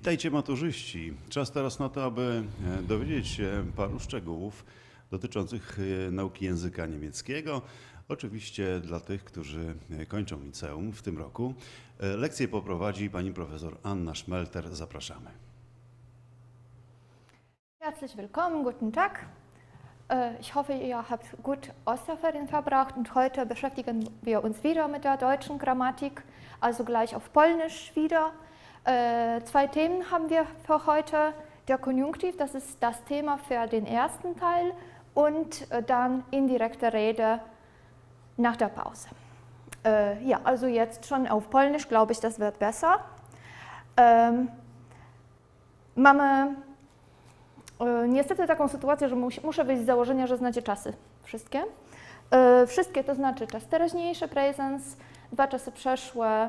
Witajcie maturzyści. Czas teraz na to, aby e, dowiedzieć się paru szczegółów dotyczących e, nauki języka niemieckiego. Oczywiście dla tych, którzy e, kończą liceum w tym roku. Lekcję poprowadzi pani profesor Anna Schmelter. Zapraszamy. Herzlich willkommen, guten Tag. Äh, Ich hoffe, ihr habt gut Osterferien verbracht und heute beschäftigen wir uns wieder mit der deutschen Grammatik, also gleich auf Polnisch wieder. Äh, Zwei Themen haben wir für heute. Der Konjunktiv, das ist das Thema für den ersten Teil und äh, dann indirekte Rede nach der Pause. Äh, Ja, also jetzt schon auf Polnisch, glaube ich, das wird besser. Ähm, Mamy E, Niestety taką sytuację, że mus- muszę wyjść z założenia, że znacie czasy wszystkie. Wszystkie to znaczy czas teraźniejszy, presens, dwa czasy przeszłe,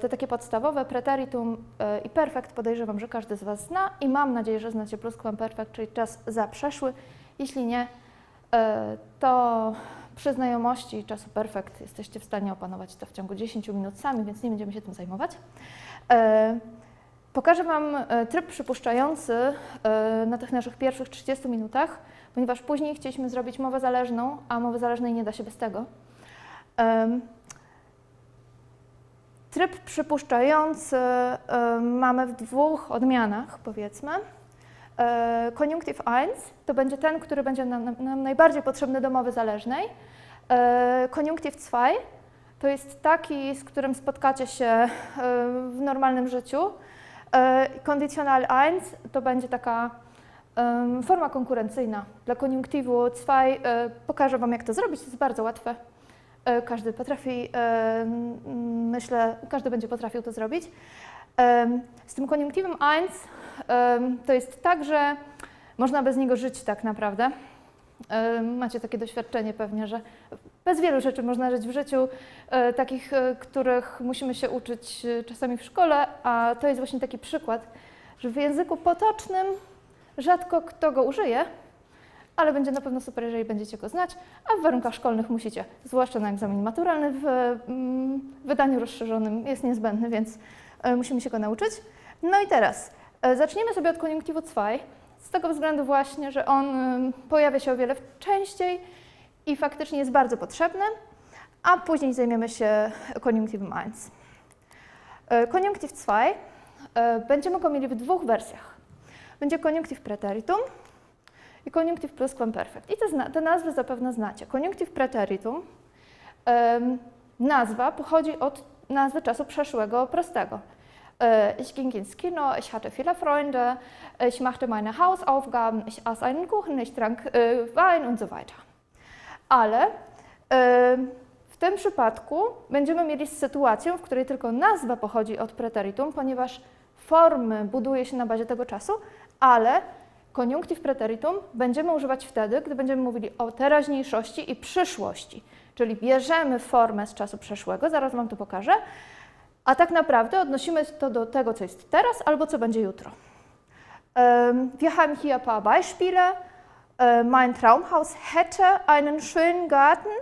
te takie podstawowe, preteritum e, i perfekt podejrzewam, że każdy z Was zna i mam nadzieję, że znacie plusquamperfect, czyli czas za przeszły. Jeśli nie, e, to przy znajomości czasu perfekt jesteście w stanie opanować to w ciągu 10 minut sami, więc nie będziemy się tym zajmować. E, Pokażę Wam e, tryb przypuszczający e, na tych naszych pierwszych 30 minutach, ponieważ później chcieliśmy zrobić mowę zależną, a mowy zależnej nie da się bez tego. Tryb przypuszczający e, mamy w dwóch odmianach, powiedzmy. E, Koniunktyw 1 to będzie ten, który będzie nam, nam- najbardziej potrzebny do mowy zależnej. E, Koniunktyw 2 to jest taki, z którym spotkacie się w normalnym życiu. Kondycjonal 1 to będzie taka forma konkurencyjna dla koniunktywu 2. E, pokażę Wam, jak to zrobić. To jest bardzo łatwe. E, każdy potrafi, e, myślę, każdy będzie potrafił to zrobić. Em, z tym koniunktywem 1 em, to jest tak, że można bez niego żyć tak naprawdę. Macie takie doświadczenie pewnie, że bez wielu rzeczy można żyć w życiu, e, takich, e, których musimy się uczyć e, czasami w szkole, a to jest właśnie taki przykład, że w języku potocznym rzadko kto go użyje, ale będzie na pewno super, jeżeli będziecie go znać, a w warunkach szkolnych musicie, zwłaszcza na egzamin maturalny w mm, wydaniu rozszerzonym jest niezbędny, więc e, musimy się go nauczyć. No i teraz e, zaczniemy sobie od koniunktywu 2, z tego względu właśnie, że on em, pojawia się o wiele częściej i faktycznie jest bardzo potrzebny, a później zajmiemy się koniunktywem 1. E, Koniunktyw 2 e, będziemy go mieli w dwóch wersjach. Będzie koniunktyw preteritum i koniunktyw plusquamperfect. I te, te nazwy zapewne znacie. Koniunktyw preteritum, nazwa pochodzi od nazwy czasu przeszłego prostego. Äh, Ich ging ins Kino, ich hatte viele Freunde, ich machte meine Hausaufgaben, ich aß einen Kuchen, ich trank äh, Wein und so weiter. Ale em, w tym przypadku będziemy mieli sytuację, w której tylko nazwa pochodzi od preteritum, ponieważ formy buduje się na bazie tego czasu, ale koniunktyw preteritum będziemy używać wtedy, gdy będziemy mówili o teraźniejszości i przyszłości. Czyli bierzemy formę z czasu przeszłego, zaraz Wam to pokażę, a tak naprawdę odnosimy to do tego, co jest teraz albo co będzie jutro. Wir haben hier ein paar Beispiele. Mein Traumhaus hätte einen schönen Garten.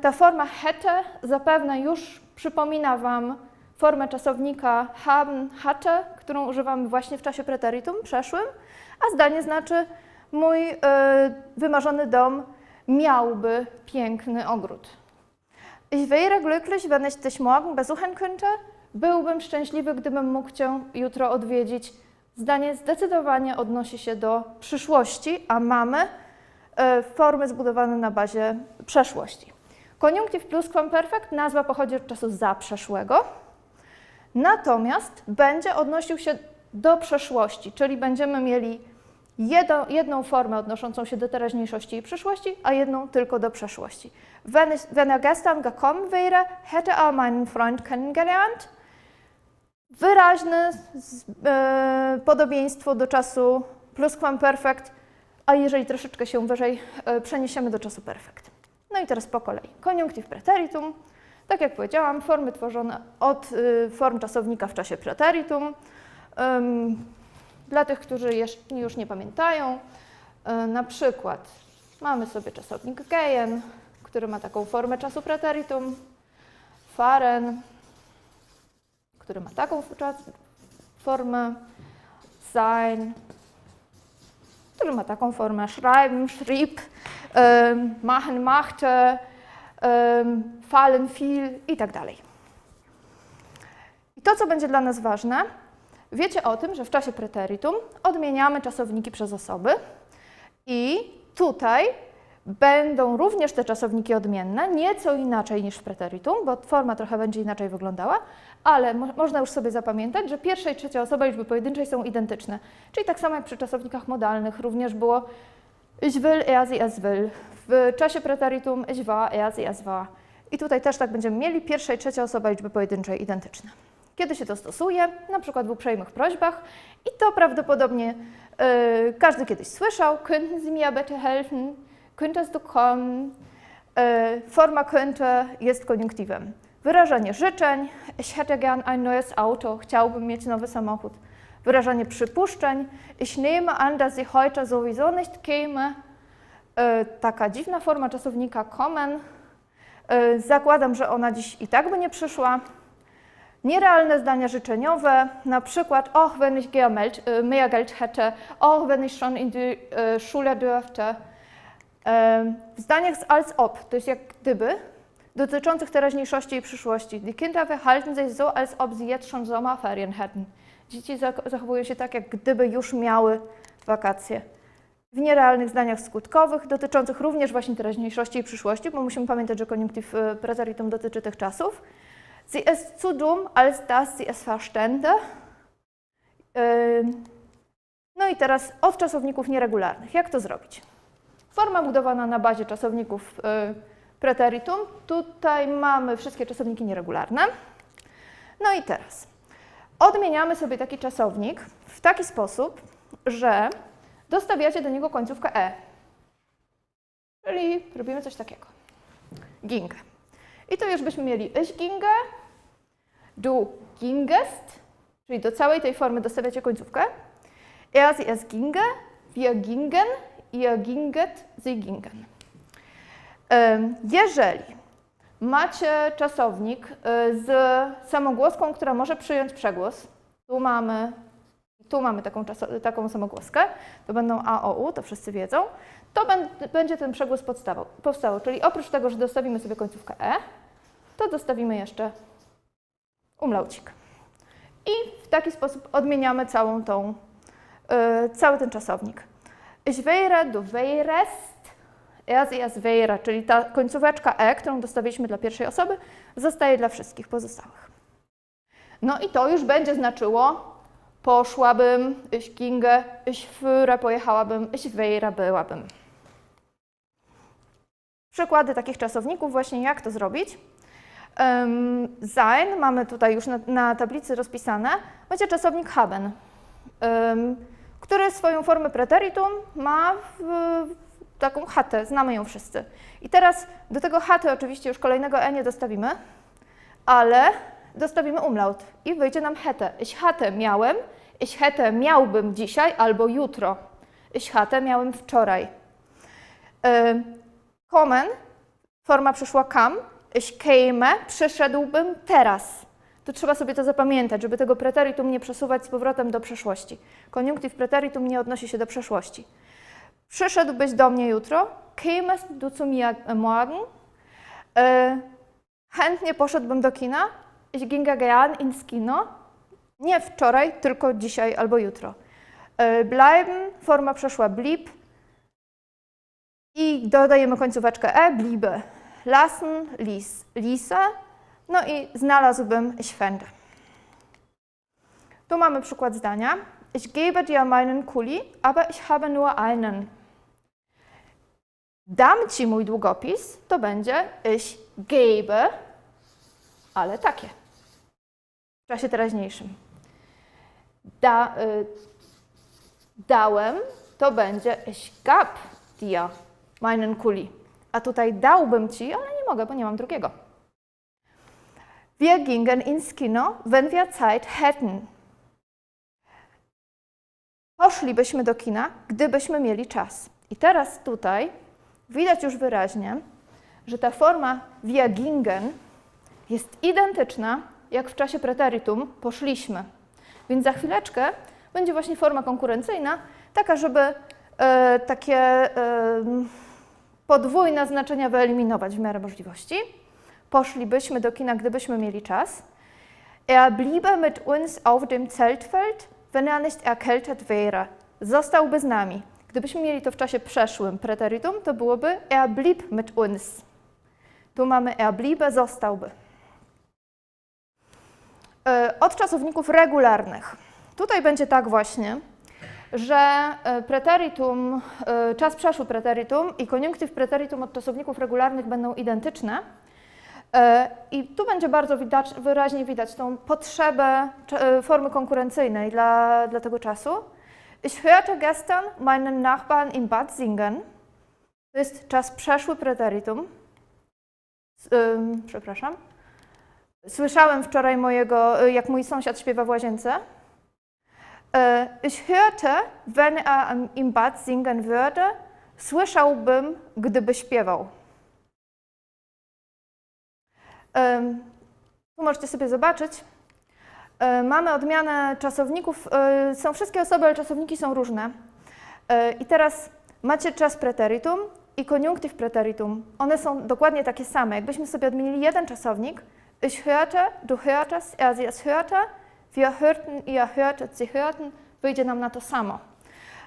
Ta forma hätte zapewne już przypomina Wam formę czasownika haben, hatte, którą używamy właśnie w czasie preteritum przeszłym, a zdanie znaczy mój e, wymarzony dom miałby piękny ogród. Ich wäre glücklich, wenn ich dich morgen besuchen könnte. Byłbym szczęśliwy, gdybym mógł Cię jutro odwiedzić. Zdanie zdecydowanie odnosi się do przyszłości, a mamy e, formy zbudowane na bazie przeszłości. Koniunktyw plusquamperfect, nazwa pochodzi od czasu zaprzeszłego, natomiast będzie odnosił się do przeszłości, czyli będziemy mieli jedną, jedną formę odnoszącą się do teraźniejszości i przyszłości, a jedną tylko do przeszłości. Wenn, wenn er gestern gekommen wäre, hätte er meinen Freund kennengelernt. Wyraźne z, e, podobieństwo do czasu plusquamperfect, a jeżeli troszeczkę się wyżej e, przeniesiemy do czasu perfect. No i teraz po kolei. Koniunktyw preteritum. Tak jak powiedziałam, formy tworzone od y, form czasownika w czasie preteritum. Dla tych, którzy już nie pamiętają, y, na przykład mamy sobie czasownik gehen, który ma taką formę czasu preteritum, fahren, który ma taką formę, sein, który ma taką formę schreiben, schrieb, machen, machte, fallen, fiel i tak dalej. I to, co będzie dla nas ważne, wiecie o tym, że w czasie preteritum odmieniamy czasowniki przez osoby i tutaj będą również te czasowniki odmienne, nieco inaczej niż w preteritum, bo forma trochę będzie inaczej wyglądała, ale mo można już sobie zapamiętać, że pierwsza i trzecia osoba liczby pojedynczej są identyczne. Czyli tak samo jak przy czasownikach modalnych również było ich will, er, will. W czasie preteritum ich war, er, war. I tutaj też tak będziemy mieli pierwsza i trzecia osoba liczby pojedynczej identyczne. Kiedy się to stosuje? Na przykład w uprzejmych prośbach i to prawdopodobnie e, każdy kiedyś słyszał. Könnten Sie mir bitte helfen? Könntest du kommen? Forma könnte jest koniunktywem. Wyrażanie życzeń. Ich hätte gern ein neues Auto. Chciałbym mieć nowy samochód. Wyrażanie przypuszczeń. Ich nehme an, dass sie heute sowieso nicht käme. E, taka dziwna forma czasownika kommen. E, zakładam, że ona dziś i tak by nie przyszła. Nierealne zdania życzeniowe, na przykład, och, wenn ich äh, mehr Geld hätte, och, wenn ich schon in die äh, Schule dürfte. W zdaniach z als ob, to jest jak gdyby, dotyczących teraźniejszości i przyszłości. Die Kinder verhalten sich so, als ob sie jetzt schon Sommerferien hätten. Dzieci zach- zachowują się tak, jak gdyby już miały wakacje. W nierealnych zdaniach skutkowych, dotyczących również właśnie teraźniejszości i przyszłości, bo musimy pamiętać, że koniunktyw e, preteritum dotyczy tych czasów. Sie ist zu dumm, als dass sie es verstände. No i teraz od czasowników nieregularnych. Jak to zrobić? Forma budowana na bazie czasowników y, preteritum. Tutaj mamy wszystkie czasowniki nieregularne. No i teraz odmieniamy sobie taki czasownik w taki sposób, że dostawiacie do niego końcówkę e. Czyli robimy coś takiego. Ginge. I to już byśmy mieli ich ginge, du gingest, czyli do całej tej formy dostawiacie końcówkę. Er, sie, es ginge, wir gingen, ihr ginget, sie gingen. Jeżeli macie czasownik y, z samogłoską, która może przyjąć przegłos, tu mamy, tu mamy taką, taką samogłoskę, to będą a, o, u, to wszyscy wiedzą, to bę- będzie ten przegłos powstało. Czyli oprócz tego, że dostawimy sobie końcówkę e, to dostawimy jeszcze umlaucik. I w taki sposób odmieniamy całą tą, y, cały ten czasownik. Ich wäre, du wärest, er, sie, wäre, czyli ta końcóweczka e, którą dostawiliśmy dla pierwszej osoby, zostaje dla wszystkich pozostałych. No i to już będzie znaczyło poszłabym, ich ginge, führe, pojechałabym, ich byłabym. Przykłady takich czasowników, właśnie jak to zrobić. Um, sein mamy tutaj już na, na tablicy rozpisane, będzie czasownik haben, um, który swoją formę preteritum ma w, w taką chatę, znamy ją wszyscy. I teraz do tego chaty oczywiście już kolejnego e nie dostawimy, ale dostawimy umlaut i wyjdzie nam hete. Ich hatte miałem, ich hätte miałbym dzisiaj albo jutro. Ich hatte miałem wczoraj. Um, kommen, forma przyszła kam, ich käme, przyszedłbym teraz. To trzeba sobie to zapamiętać, żeby tego preteritum nie przesuwać z powrotem do przeszłości. Koniunktyw preteritum nie odnosi się do przeszłości. Przyszedłbyś do mnie jutro, kämest du zu mir morgen, e, chętnie poszedłbym do kina, ich ginge gern ins Kino, nie wczoraj, tylko dzisiaj albo jutro. E, bleiben, forma przeszła blieb i dodajemy końcóweczkę e, bliebe. Lassen, ließ, ließe, no i znalazłbym fände. Tu mamy przykład zdania. ich gebe dir meinen Kuli, aber ich habe nur einen. Dam ci mój długopis, to będzie ich gebe, ale takie. W czasie teraźniejszym. Da, y, dałem, to będzie ich gab dir meinen Kuli. A tutaj dałbym ci, ale nie mogę, bo nie mam drugiego. Wir gingen ins Kino, wenn wir Zeit hätten. Poszlibyśmy do kina, gdybyśmy mieli czas. I teraz tutaj widać już wyraźnie, że ta forma wir gingen jest identyczna jak w czasie preteritum poszliśmy. Więc za chwileczkę będzie właśnie forma konkurencyjna, taka, żeby e, takie e, podwójne znaczenia wyeliminować w miarę możliwości. Poszlibyśmy do kina, gdybyśmy mieli czas. Er bliebe mit uns auf dem Zeltfeld, wenn er nicht erkältet wäre. Zostałby z nami. Gdybyśmy mieli to w czasie przeszłym preteritum, to byłoby er blieb mit uns. Tu mamy er bliebe, zostałby. E, Od czasowników regularnych. Tutaj będzie tak właśnie, że e, preteritum, e, czas przeszły preteritum i koniunktyw preteritum od czasowników regularnych będą identyczne. I tu będzie bardzo widać, wyraźnie widać tą potrzebę formy konkurencyjnej dla, dla tego czasu. Ich hörte gestern meinen Nachbarn im Bad singen. To jest czas przeszły preteritum. Przepraszam. Słyszałem wczoraj mojego, y, jak mój sąsiad śpiewa w łazience. E, Ich hörte, wenn er im Bad singen würde, słyszałbym, gdyby śpiewał. Tu możecie sobie zobaczyć. E, Mamy odmianę czasowników. e, Są wszystkie osoby, ale czasowniki są różne. I teraz macie czas preteritum i koniunktyw preteritum. One są dokładnie takie same. Jakbyśmy sobie odmienili jeden czasownik, ich hörte, du hörtest, er sie es hörte, wir hörten, ihr hörtet, sie hörten, wyjdzie nam na to samo.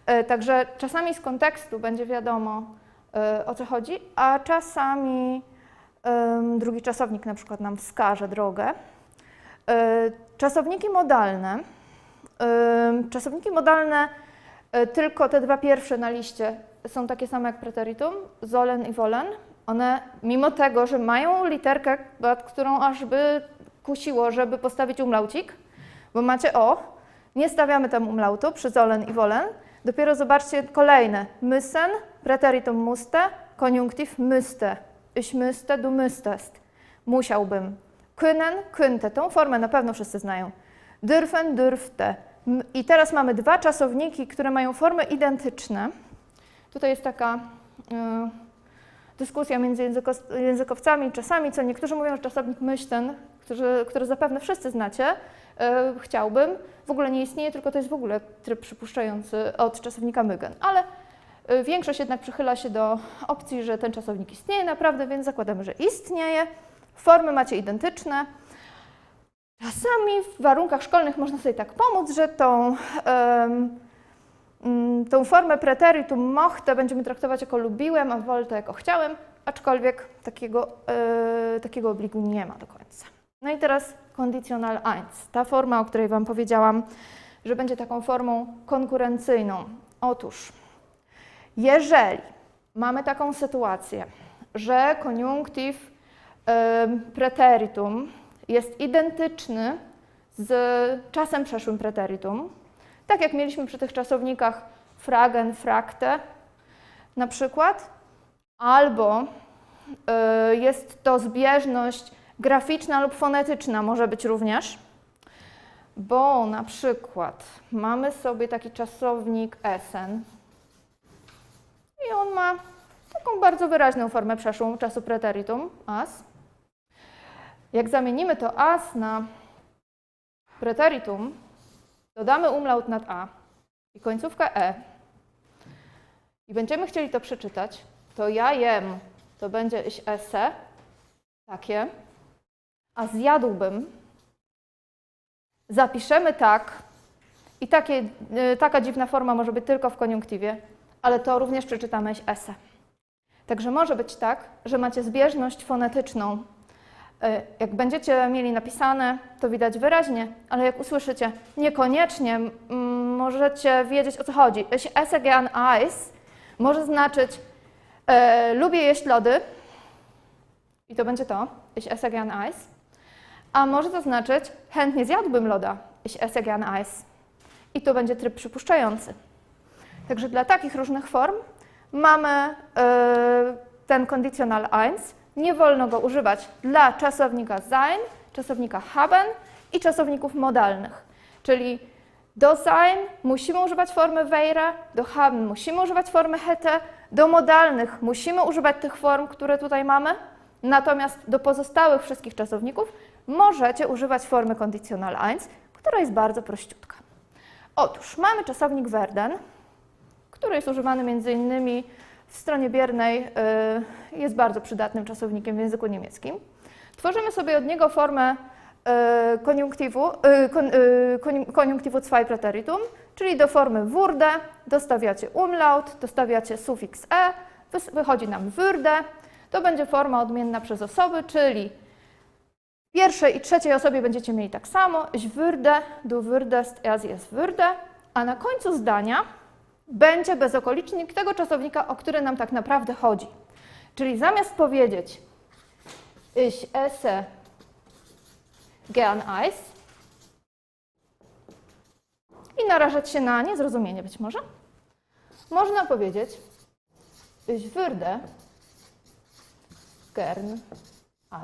E, Także czasami z kontekstu będzie wiadomo, e, o co chodzi, a czasami drugi czasownik na przykład nam wskaże drogę. E, Czasowniki modalne. Czasowniki modalne, tylko te dwa pierwsze na liście są takie same jak preteritum, sollen i wollen. One, mimo tego, że mają literkę, którą aż by kusiło, żeby postawić umlaucik, bo macie o, nie stawiamy tam umlautu przy sollen i wollen. Dopiero zobaczcie kolejne. Müssen, preteritum musste, koniunktyw müsste. Ich müsste, du müsstest. Musiałbym. Können, könnte. Tą formę na pewno wszyscy znają. Dürfen, dürfte. I teraz mamy dwa czasowniki, które mają formy identyczne. Tutaj jest taka y, dyskusja między języko- językowcami. Czasami, co niektórzy mówią, że czasownik myślen, który, który zapewne wszyscy znacie, y, chciałbym, w ogóle nie istnieje, tylko to jest w ogóle tryb przypuszczający od czasownika mygen. Ale y, większość jednak przychyla się do opcji, że ten czasownik istnieje naprawdę, więc zakładamy, że istnieje. Formy macie identyczne. Czasami w warunkach szkolnych można sobie tak pomóc, że tą, mm, tą formę preteritum mochte będziemy traktować jako lubiłem, a wolę jako chciałem, aczkolwiek takiego, e, takiego obligu nie ma do końca. No i teraz conditional eins, ta forma, o której Wam powiedziałam, że będzie taką formą konkurencyjną. Otóż, jeżeli mamy taką sytuację, że koniunktyw em, preteritum jest identyczny z czasem przeszłym preteritum, tak jak mieliśmy przy tych czasownikach fragen, frakte na przykład, albo y, jest to zbieżność graficzna lub fonetyczna, może być również, bo na przykład mamy sobie taki czasownik esen i on ma taką bardzo wyraźną formę przeszłą czasu preteritum, as. Jak zamienimy to as na preteritum, dodamy umlaut nad a i końcówkę e i będziemy chcieli to przeczytać, to ja jem, to będzie iś esse, takie, a zjadłbym, zapiszemy tak i takie, y, taka dziwna forma może być tylko w koniunktywie, ale to również przeczytamy iś esse. Także może być tak, że macie zbieżność fonetyczną. Y, Jak będziecie mieli napisane, to widać wyraźnie, ale jak usłyszycie, niekoniecznie możecie wiedzieć o co chodzi. Esse gern Eis może znaczyć e, lubię jeść lody i to będzie to, ich esse gern Eis. A może to znaczyć chętnie zjadłbym loda, ich esse gern Eis. I to będzie tryb przypuszczający. Także dla takich różnych form mamy e, ten kondycjonal 1. Nie wolno go używać dla czasownika sein, czasownika haben i czasowników modalnych. Czyli do sein musimy używać formy wäre, do haben musimy używać formy hätte, do modalnych musimy używać tych form, które tutaj mamy, natomiast do pozostałych wszystkich czasowników możecie używać formy kondycjonal 1, która jest bardzo prościutka. Otóż mamy czasownik werden, który jest używany między innymi w stronie biernej, y, jest bardzo przydatnym czasownikiem w języku niemieckim. Tworzymy sobie od niego formę y, koniunktywu, y, kon, koniun- koniunktywu zwei preteritum, czyli do formy wurde dostawiacie umlaut, dostawiacie sufiks e, wychodzi nam würde. To będzie forma odmienna przez osoby, czyli w pierwszej i trzeciej osobie będziecie mieli tak samo. Ich würde, du würdest, er sie würde. A na końcu zdania będzie bezokolicznik tego czasownika, o który nam tak naprawdę chodzi. Czyli zamiast powiedzieć ich esse gern Eis i narażać się na niezrozumienie być może, można powiedzieć ich würde gern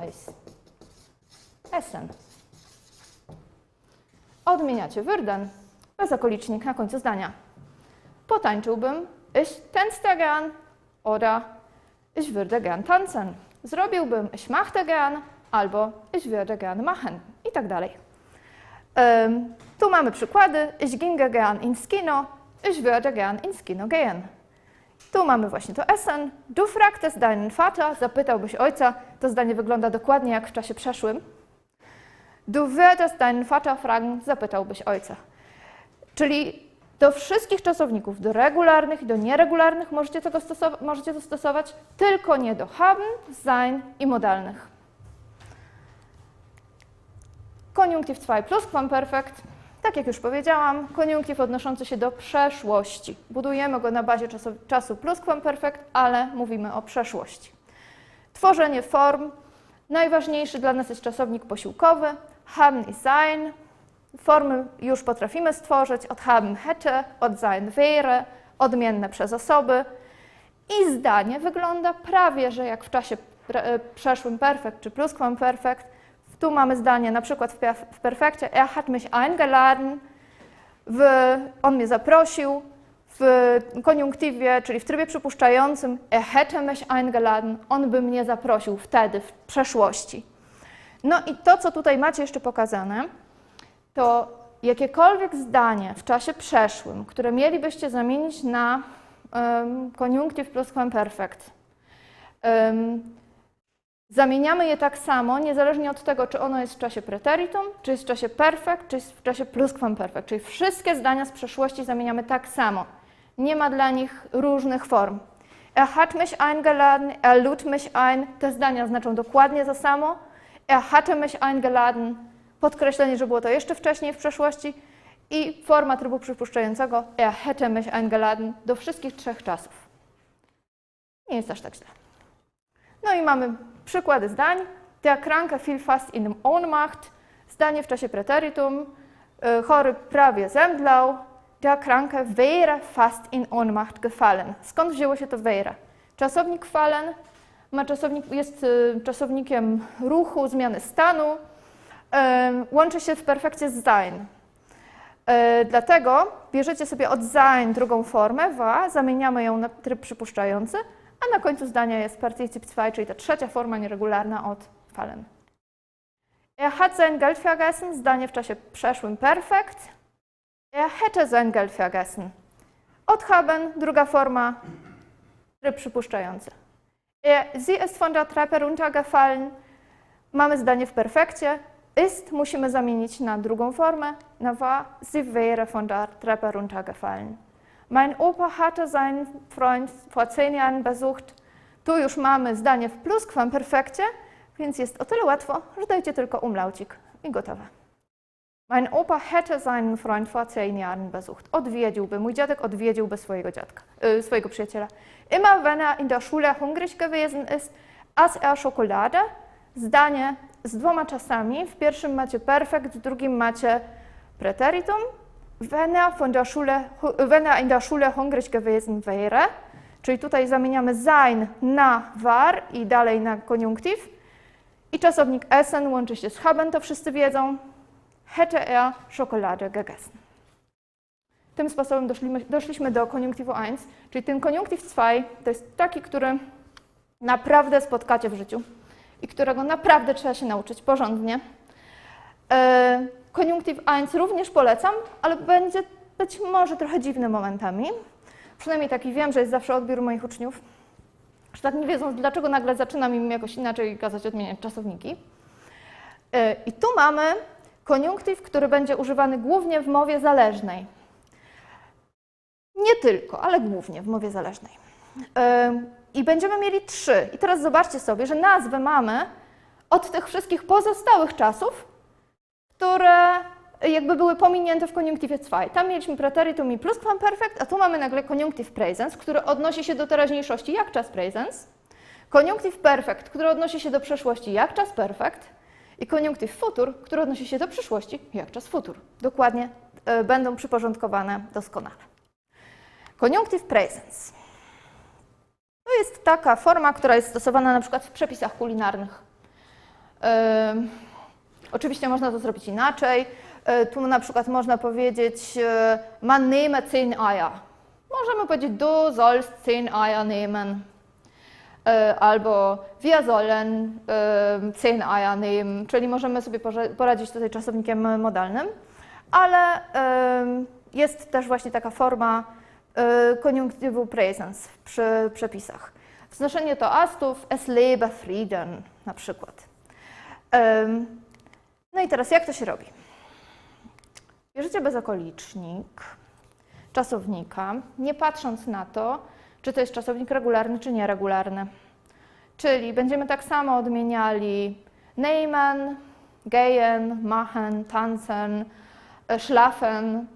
Eis essen. Odmieniacie würden, bezokolicznik na końcu zdania. Potańczyłbym ich tanzte gern oder ich würde gern tanzen. Zrobiłbym ich machte gern albo ich würde gern machen i tak dalej. Ym, tu mamy przykłady. Ich ginge gern ins Kino, ich würde gern ins Kino gehen. Tu mamy właśnie to Essen. Du fragtest deinen Vater, zapytałbyś ojca. To zdanie wygląda dokładnie jak w czasie przeszłym. Du würdest deinen Vater fragen, zapytałbyś ojca. Czyli do wszystkich czasowników, do regularnych i do nieregularnych możecie, tego stosowa- możecie to stosować, tylko nie do haben, sein i modalnych. Koniunktyw 2 pluskwamperfekt. Tak jak już powiedziałam, koniunktyw odnoszący się do przeszłości. Budujemy go na bazie czasu, czasu pluskwamperfekt, ale mówimy o przeszłości. Tworzenie form. Najważniejszy dla nas jest czasownik posiłkowy, haben i sein. Formy już potrafimy stworzyć od haben hätte, od sein wäre, odmienne przez osoby. I zdanie wygląda prawie, że jak w czasie e, przeszłym perfekt czy pluskwamperfekt. Tu mamy zdanie na przykład w, w perfekcie er hat mich eingeladen, w, on mnie zaprosił, w koniunktywie, czyli w trybie przypuszczającym er hätte mich eingeladen, on by mnie zaprosił wtedy, w przeszłości. No i to, co tutaj macie jeszcze pokazane, to jakiekolwiek zdanie w czasie przeszłym, które mielibyście zamienić na um, koniunktyw pluskwamperfekt, um, Zamieniamy je tak samo, niezależnie od tego, czy ono jest w czasie preteritum, czy jest w czasie perfekt, czy jest w czasie pluskwamperfekt. Czyli wszystkie zdania z przeszłości zamieniamy tak samo. Nie ma dla nich różnych form. Er hat mich eingeladen, er lud mich ein. Te zdania znaczą dokładnie to samo. Er hatte mich eingeladen. Podkreślenie, że było to jeszcze wcześniej w przeszłości. I forma trybu przypuszczającego er hätte mich eingeladen do wszystkich trzech czasów. Nie jest aż tak źle. No i mamy przykłady zdań. Der Kranke fiel fast in Ohnmacht. Zdanie w czasie preteritum. Y, Chory prawie zemdlał. Der Kranke wäre fast in Ohnmacht gefallen. Skąd wzięło się to wäre? Czasownik fallen ma czasownik, jest y, czasownikiem ruchu, zmiany stanu. Łączy się w perfekcie z sein. Y, Dlatego bierzecie sobie od sein drugą formę, wa, zamieniamy ją na tryb przypuszczający, a na końcu zdania jest Partizip 2, czyli ta trzecia forma nieregularna od fallen. Er hat sein Geld vergessen, zdanie w czasie przeszłym perfekt. Er hätte sein Geld vergessen. Od haben, druga forma, tryb przypuszczający. Er, sie ist von der Treppe runtergefallen. Mamy zdanie w perfekcie. Ist musimy zamienić na drugą formę, na war. Sie wäre von der Treppe runtergefallen. Mein Opa hatte seinen Freund vor zehn Jahren besucht. Tu już mamy zdanie w pluskwamperfekcie, więc jest o tyle łatwo, że dajcie tylko umlaucik i gotowe. Mein Opa hätte seinen Freund vor zehn Jahren besucht. Odwiedziłby, mój dziadek odwiedziłby swojego dziadka, y, swojego przyjaciela. Immer wenn er in der Schule hungrig gewesen ist, aß er Schokolade. Zdanie z dwoma czasami. W pierwszym macie perfekt, w drugim macie preteritum. Wenn er, von der Schule, er in der Schule hungrig gewesen wäre, czyli tutaj zamieniamy sein na war i dalej na koniunktyw. I czasownik essen łączy się z haben, to wszyscy wiedzą. Hätte er Schokolade gegessen. Tym sposobem doszliśmy, doszliśmy do koniunktywu 1, czyli ten koniunktyw 2 to jest taki, który naprawdę spotkacie w życiu i którego naprawdę trzeba się nauczyć porządnie. E, Koniunktyw 1 również polecam, ale będzie być może trochę dziwny momentami. Przynajmniej taki wiem, że jest zawsze odbiór moich uczniów, że tak nie wiedzą, dlaczego nagle zaczynam im jakoś inaczej kazać odmieniać czasowniki. E, I tu mamy koniunktyw, który będzie używany głównie w mowie zależnej. Nie tylko, ale głównie w mowie zależnej. I będziemy mieli trzy. I teraz zobaczcie sobie, że nazwy mamy od tych wszystkich pozostałych czasów, które jakby były pominięte w koniunktywie 2. Tam mieliśmy preteritum i pluskwamperfekt, a tu mamy nagle koniunktyw presens, który odnosi się do teraźniejszości jak czas presens, koniunktyw perfekt, który odnosi się do przeszłości jak czas perfekt i koniunktyw futur, który odnosi się do przyszłości jak czas futur. Dokładnie e, będą przyporządkowane doskonale. Koniunktyw presens. To jest taka forma, która jest stosowana na przykład w przepisach kulinarnych. Oczywiście można to zrobić inaczej. E, Tu na przykład można powiedzieć e, man nehme zehn Eier. Możemy powiedzieć du sollst zehn Eier nehmen. E, Albo wir sollen e, zehn Eier nehmen, czyli możemy sobie poradzić tutaj czasownikiem modalnym, ale jest też właśnie taka forma koniunktywu presens przy przepisach. Wznoszenie toastów es lebe Frieden na przykład. No i teraz jak to się robi? Bierzecie bezokolicznik czasownika, nie patrząc na to, czy to jest czasownik regularny, czy nieregularny. Czyli będziemy tak samo odmieniali nehmen, gehen, machen, tanzen, schlafen,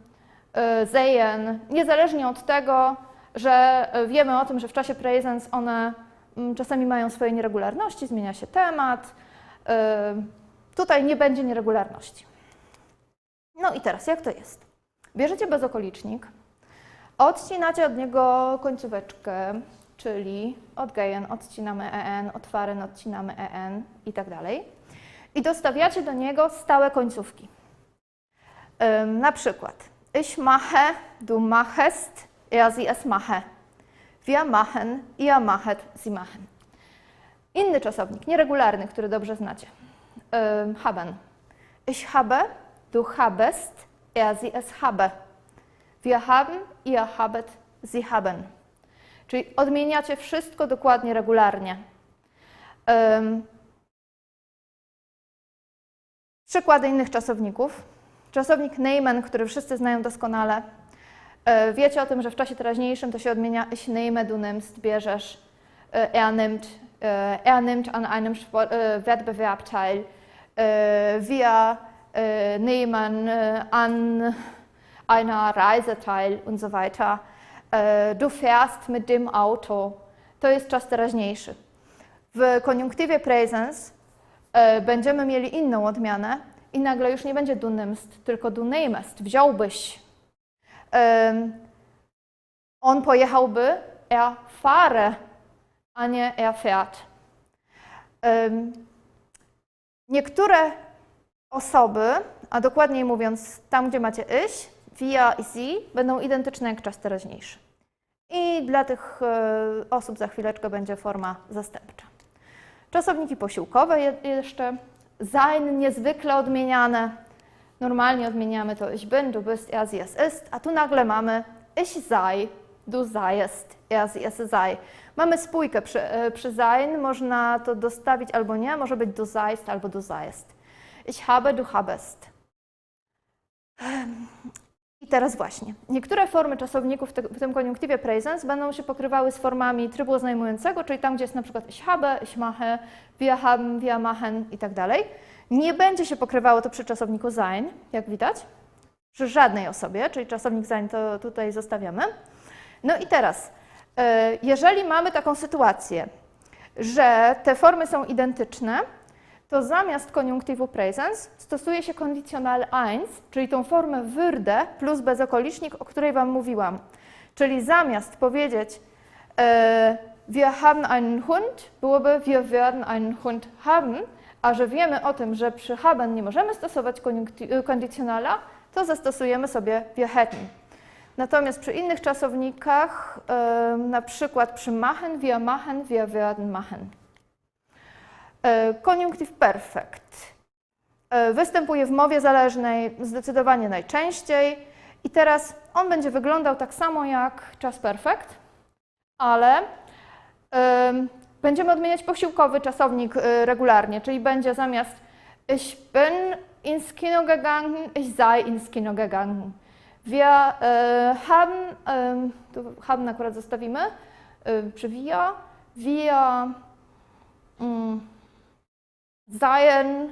e, sehen, niezależnie od tego, że wiemy o tym, że w czasie presens one mm, czasami mają swoje nieregularności, zmienia się temat. e, Tutaj nie będzie nieregularności. No i teraz, jak to jest? Bierzecie bezokolicznik, odcinacie od niego końcóweczkę, czyli od gejen odcinamy en, od faren odcinamy en i tak dalej. I dostawiacie do niego stałe końcówki. Na przykład ich mache, du machest, er sie es mache. Wir machen, ihr machet, sie machen. Inny czasownik, nieregularny, który dobrze znacie. Ym, haben. Ich habe, du habest, er sie es habe. Wir haben, ihr habet, sie haben. Czyli odmieniacie wszystko dokładnie, regularnie. Ym, Przykłady innych czasowników. Czasownik nehmen, który wszyscy znają doskonale. E, Wiecie o tym, że w czasie teraźniejszym to się odmienia ich nehme, du nimmst, bierzesz, e, er nimmt, e, er nimmt an einem Wettbewerb teil, wir nehmen an einer Reise teil und so weiter. Du fährst mit dem Auto. To jest czas teraźniejszy. W koniunktywie presens będziemy mieli inną odmianę i nagle już nie będzie du nimmst, tylko du nehmest, wziąłbyś. Em, on pojechałby, er fahre, a nie er fährt. Em, niektóre osoby, a dokładniej mówiąc tam, gdzie macie ich, wir i sie, będą identyczne jak czas teraźniejszy. I dla tych e, osób za chwileczkę będzie forma zastępcza. Czasowniki posiłkowe je- jeszcze. Sein niezwykle odmieniane. Normalnie odmieniamy to ich bin, du bist, er, sie, es ist, a tu nagle mamy ich sei, du seiest, er, sie, es sei. Mamy spójkę przy, e, przy sein, można to dostawić albo nie, może być du seist albo du seiest. Ich habe, du habest. I teraz właśnie, niektóre formy czasowników w, tym koniunktywie presens będą się pokrywały z formami trybu oznajmującego, czyli tam, gdzie jest na przykład ich habe, ich mache, wir haben, wir machen i tak dalej. Nie będzie się pokrywało to przy czasowniku sein, jak widać, przy żadnej osobie, czyli czasownik sein to tutaj zostawiamy. No i teraz, e, jeżeli mamy taką sytuację, że te formy są identyczne, to zamiast koniunktywu presens stosuje się kondicional 1, czyli tą formę würde plus bezokolicznik, o której Wam mówiłam. Czyli zamiast powiedzieć e, wir haben einen Hund, byłoby wir werden einen Hund haben, a że wiemy o tym, że przy haben nie możemy stosować e, kondicionala, to zastosujemy sobie wir hätten. Natomiast przy innych czasownikach, e, na przykład przy machen, wir machen, wir werden machen. E, Koniunktyw perfekt. E, Występuje w mowie zależnej zdecydowanie najczęściej i teraz on będzie wyglądał tak samo jak czas perfekt, ale em, będziemy odmieniać posiłkowy czasownik e, regularnie, czyli będzie zamiast ich bin ins Kino gegangen, ich sei ins Kino gegangen. Wir e, haben, tu haben akurat zostawimy, e, przy wir, wir mm, seien,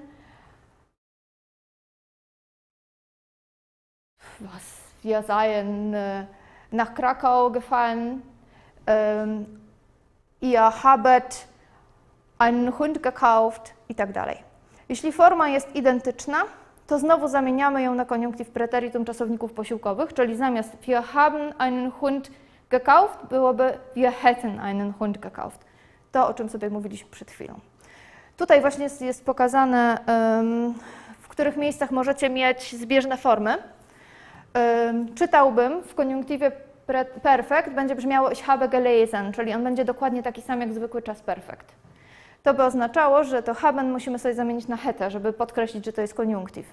was, wir seien äh, nach Krakau gefahren, ähm, ihr habet einen Hund gekauft i tak dalej. Jeśli forma jest identyczna, to znowu zamieniamy ją na koniunktyw preteritum czasowników posiłkowych, czyli zamiast wir haben einen Hund gekauft, byłoby wir hätten einen Hund gekauft. To, o czym sobie mówiliśmy przed chwilą. Tutaj właśnie jest, jest pokazane, w których miejscach możecie mieć zbieżne formy. Czytałbym w koniunktywie perfekt będzie brzmiało ich habe gelesen, czyli on będzie dokładnie taki sam jak zwykły czas perfekt. To by oznaczało, że to haben musimy sobie zamienić na hätte, żeby podkreślić, że to jest koniunktyw.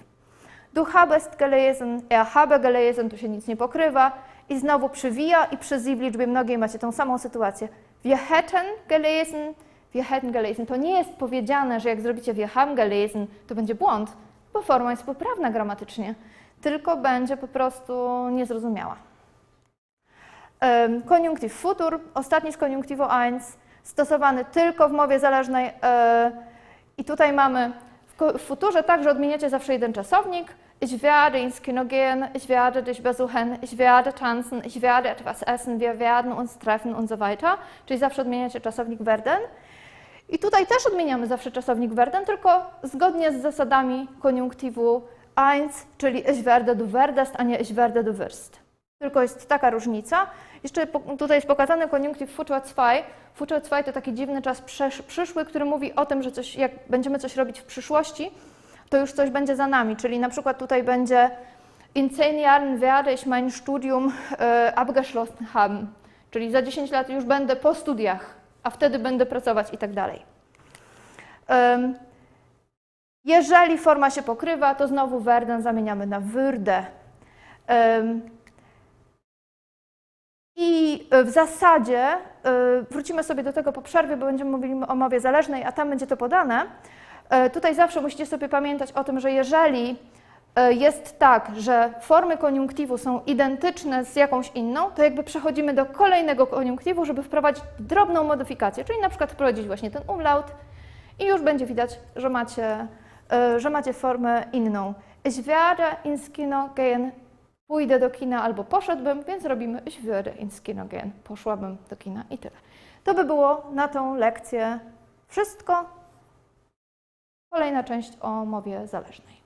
Du habest gelesen, er habe gelesen, tu się nic nie pokrywa. I znowu przy wir i przy sie w liczbie mnogiej macie tą samą sytuację. Wir hätten gelesen, wir. To nie jest powiedziane, że jak zrobicie wir haben gelesen, to będzie błąd, bo forma jest poprawna gramatycznie, tylko będzie po prostu niezrozumiała. Koniunktyw futur, ostatni z koniunktywu 1, stosowany tylko w mowie zależnej. e, I tutaj mamy w futurze także odmieniacie zawsze jeden czasownik. Ich werde ins Kino gehen, ich werde dich besuchen, ich werde tanzen, ich werde etwas essen, wir werden uns treffen und so weiter. Czyli zawsze odmieniacie czasownik werden. I tutaj też odmieniamy zawsze czasownik werden, tylko zgodnie z zasadami koniunktywu 1, czyli ich werde, du werdest, a nie ich werde, du wirst. Tylko jest taka różnica. Jeszcze tutaj jest pokazany koniunktyw future 2. Future 2 to taki dziwny czas przyszły, który mówi o tym, że coś, jak będziemy coś robić w przyszłości, to już coś będzie za nami. Czyli na przykład tutaj będzie in zehn Jahren werde ich mein Studium e, abgeschlossen haben. Czyli za 10 lat już będę po studiach, a wtedy będę pracować i tak dalej. Jeżeli forma się pokrywa, to znowu werden zamieniamy na würde. I e, w zasadzie e, wrócimy sobie do tego po przerwie, bo będziemy mówili o mowie zależnej, a tam będzie to podane. E, Tutaj zawsze musicie sobie pamiętać o tym, że jeżeli jest tak, że formy koniunktywu są identyczne z jakąś inną, to jakby przechodzimy do kolejnego koniunktywu, żeby wprowadzić drobną modyfikację, czyli na przykład wprowadzić właśnie ten umlaut i już będzie widać, że macie, e, że macie formę inną. Ich werde ins Kino gehen, pójdę do kina albo poszedłbym, więc robimy ich würde ins Kino gehen, poszłabym do kina i tyle. To by było na tą lekcję wszystko. Kolejna część o mowie zależnej.